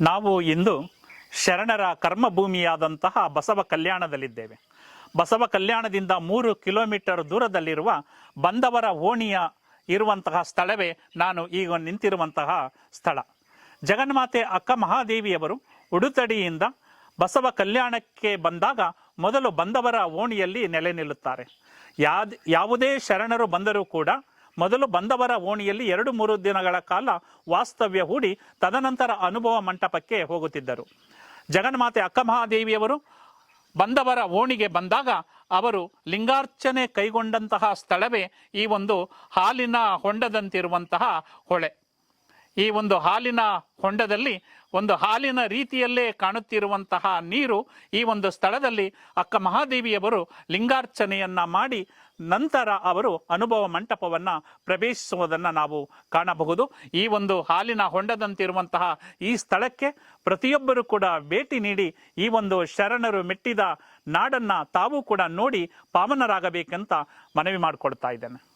ನಾವು ಇಂದು ಶರಣರ ಕರ್ಮಭೂಮಿಯಾದಂತಹ ಬಸವ ಕಲ್ಯಾಣದಲ್ಲಿದ್ದೇವೆ. ಬಸವ ಕಲ್ಯಾಣದಿಂದ ಮೂರು ಕಿಲೋಮೀಟರ್ ದೂರದಲ್ಲಿರುವ ಬಂದವರ ಓಣಿಯ ಇರುವಂತಹ ಸ್ಥಳವೇ ನಾನು ಈಗ ನಿಂತಿರುವಂತಹ ಸ್ಥಳ. ಜಗನ್ಮಾತೆ ಅಕ್ಕ ಮಹಾದೇವಿಯವರು ಉಡುತಡಿಯಿಂದ ಬಸವ ಕಲ್ಯಾಣಕ್ಕೆ ಬಂದಾಗ ಮೊದಲು ಬಂದವರ ಓಣಿಯಲ್ಲಿ ನೆಲೆ ನಿಲ್ಲುತ್ತಾರೆ. ಯಾದ್ ಯಾವುದೇ ಶರಣರು ಬಂದರೂ ಕೂಡ ಮೊದಲು ಬಂದವರ ಓಣಿಯಲ್ಲಿ ಎರಡು ಮೂರು ದಿನಗಳ ಕಾಲ ವಾಸ್ತವ್ಯ ಹೂಡಿ ತದನಂತರ ಅನುಭವ ಮಂಟಪಕ್ಕೆ ಹೋಗುತ್ತಿದ್ದರು. ಜಗನ್ಮಾತೆ ಅಕ್ಕ ಮಹಾದೇವಿಯವರು ಬಂದವರ ಓಣಿಗೆ ಬಂದಾಗ ಅವರು ಲಿಂಗಾರ್ಚನೆ ಕೈಗೊಂಡಂತಹ ಸ್ಥಳವೇ ಈ ಒಂದು ಹಾಲಿನ ಹೊಂಡದಂತಿರುವಂತಹ ಹೊಳೆ. ಈ ಒಂದು ಹಾಲಿನ ಹೊಂಡದಲ್ಲಿ, ಒಂದು ಹಾಲಿನ ರೀತಿಯಲ್ಲೇ ಕಾಣುತ್ತಿರುವಂತಹ ನೀರು ಈ ಒಂದು ಸ್ಥಳದಲ್ಲಿ ಅಕ್ಕ ಮಹಾದೇವಿಯವರು ಲಿಂಗಾರ್ಚನೆಯನ್ನ ಮಾಡಿ ನಂತರ ಅವರು ಅನುಭವ ಮಂಟಪವನ್ನ ಪ್ರವೇಶಿಸುವುದನ್ನು ನಾವು ಕಾಣಬಹುದು. ಈ ಒಂದು ಹಾಲಿನ ಹೊಂಡದಂತಿರುವಂತಹ ಈ ಸ್ಥಳಕ್ಕೆ ಪ್ರತಿಯೊಬ್ಬರು ಕೂಡ ಭೇಟಿ ನೀಡಿ ಈ ಒಂದು ಶರಣರು ಮೆಟ್ಟಿದ ನಾಡನ್ನ ತಾವು ಕೂಡ ನೋಡಿ ಪಾವನರಾಗಬೇಕಂತ ಮನವಿ ಮಾಡಿಕೊಡ್ತಾ ಇದ್ದೇನೆ.